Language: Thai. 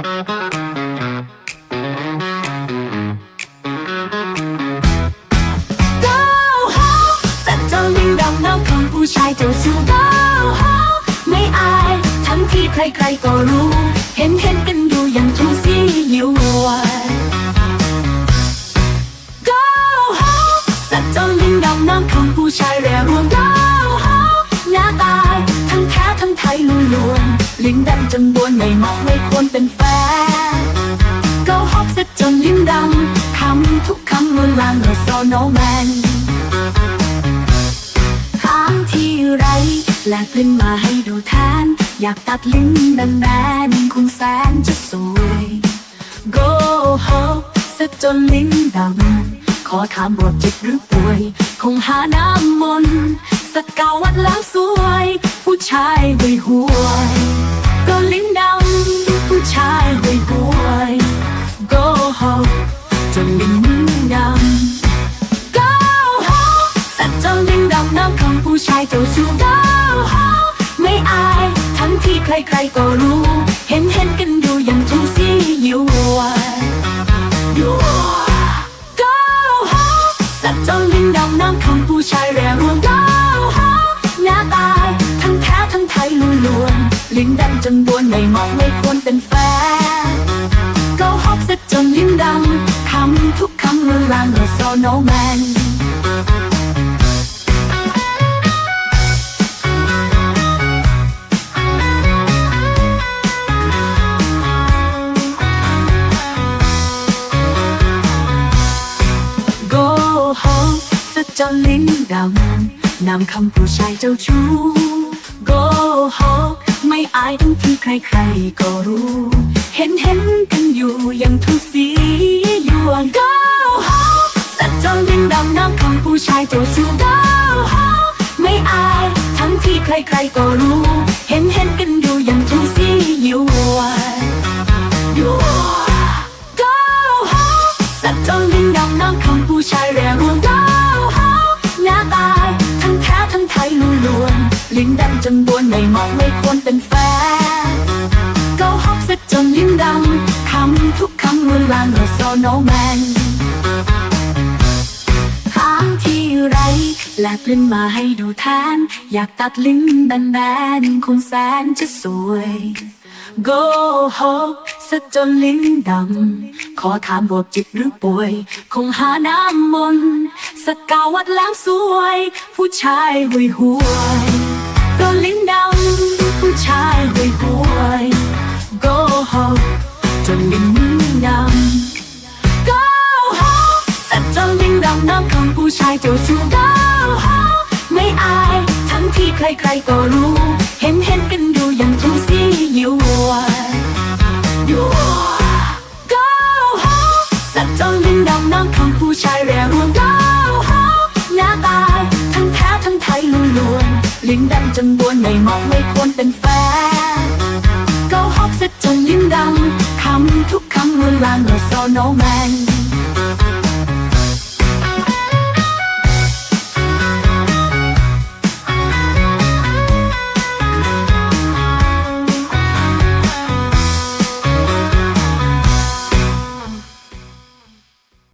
Go ho สัตว์เจ้าลิงดำน้ำของผู้ชายเจ้าชู้ Go ho ไม่อายทั้งที่ใครๆก็รู้ เห็นเห็นกันอยู่อย่างทูซีอยู่ว Go ho สัตว์เจ้าลิงดำน้ำของผู้ชายแร่รวม Go ho หน้าตายทั้งแท้ทั้งไทยลุลวนลิงดำจำบวนไม่เหมาะ คำรุนแรงเลย so no man ถามที่ไรแลกลิ้นมาให้ดูแทน อยากตัดลิ้นดันแดนคงแสนจะสวย Go hop เสร็จนลิ้นดำขอถามบทจิตหรือป่วย คงหาน้ำมนต์สกกาวัดแล้วสวย ผู้ชายห่วยห่ว นลิ้นดำ Go home สัตว์จ้าลิ้นดำน้ำของผู้ชายเจ้าชู้ Go home ไม่อาย ทั้งที่ใครๆก็รู้ เห็นเห็นกันอยู่อย่างทูซี่อยู่อยู่ Go home สัตว์จ้าลิ้นดำน้ำของผู้ชายแร่รวม Go home หน้าตาย ทั้งแท้ทั้งไทยลุลวนลิ้นดันจนบวนไม่มาะไม่ควรเป็นแฟน Go hop เสร็จจนลิ้นำทุกคำรุนแรงเลย so no man โกฮอกสะจนลิ้นดำนำคำผู้ชายเจ้าชู้โกฮอกไม่อายทั้งที่ใครๆก็รู้ เห็นเห็นกันอยู่ย่างทุก เจ้าชู้โกฮอกไม่อาย ทั้งที่ใครๆก็รู้ เห็นเห็นกันอยู่อย่างทุกสีอยู่อยู่ Go home สัตว์เจ้าลิ้นดำน้ำของผู้ชายแร่รวม Go home หน้าตาย ทั้งแท้ทั้งไทยลุลวนลิ้นดำจนบวนไม่เหมาะไม่ควรเป็นแฟน Go home เสร็จจนลิ้นดำคำทุกคำรุนแรงเลย so no man ถ ที่ไร แลบลิ้นมาให้ดูแทน อยากตัดลิ้นแบนๆคงแสนจะสวย Go home สะจนลิ้นดำ ขอถามบวกจิตหรือป่วย คงหาน้ำมนต์สกกาวัดแล้วสวย ผู้ชายห่วยห่วยก็ลิ้นดำ ผู้ชายห่วยห่วย Go home จนลิ้น ผู้ชายเจ้าชู้ Go home ไม่อาย ทั้งที่ใครๆก็รู้ เห็นเห็นกันดูอย่างทูซี่อยู่อยู่ Go home สัตว์เจ้าลิงดำน้ำของผู้ชายแร่รวม Go home หน้าตาย ทั้งแท้ทั้งไทยลุลวนลิ้นดำจนบวนไม่เหมาะไม่ควรเป็นแฟน Go hop เสร็จจนลิ้นดำคำทุกคำรุนแรงเลย so no man